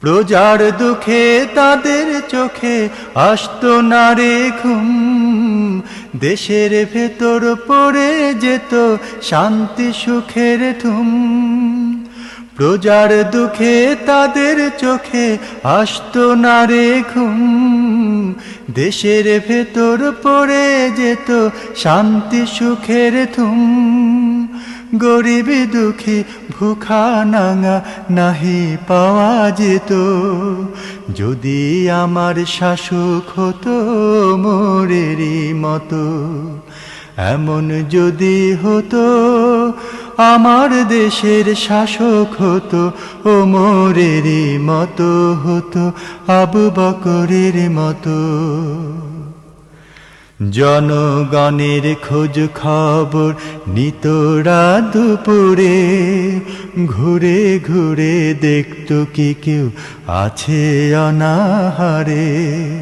প্রজার দুঃখে তাদের চোখে আসত না রে ঘুম। দেশের ভেতর পড়ে যেত শান্তি সুখের ধুম। প্রজার দুঃখে তাদের চোখে আসত না রে ঘুম। দেশের ভেতর পড়ে যেত শান্তি সুখের ধুম। গরিবি দুঃখী ভুখা নাঙা নাহি পাওয়া যেত। যদি আমার শাসক হতো মোরেরই মতো, এমন যদি হতো আমার দেশের শাসক হতো ও মোরেরই মতো হতো আবু বকরের মতো। জনগণের খোঁজ খবর নিতরা দুপুরে। ঘুরে ঘুরে দেখত কি কেউ আছে অনাহারে।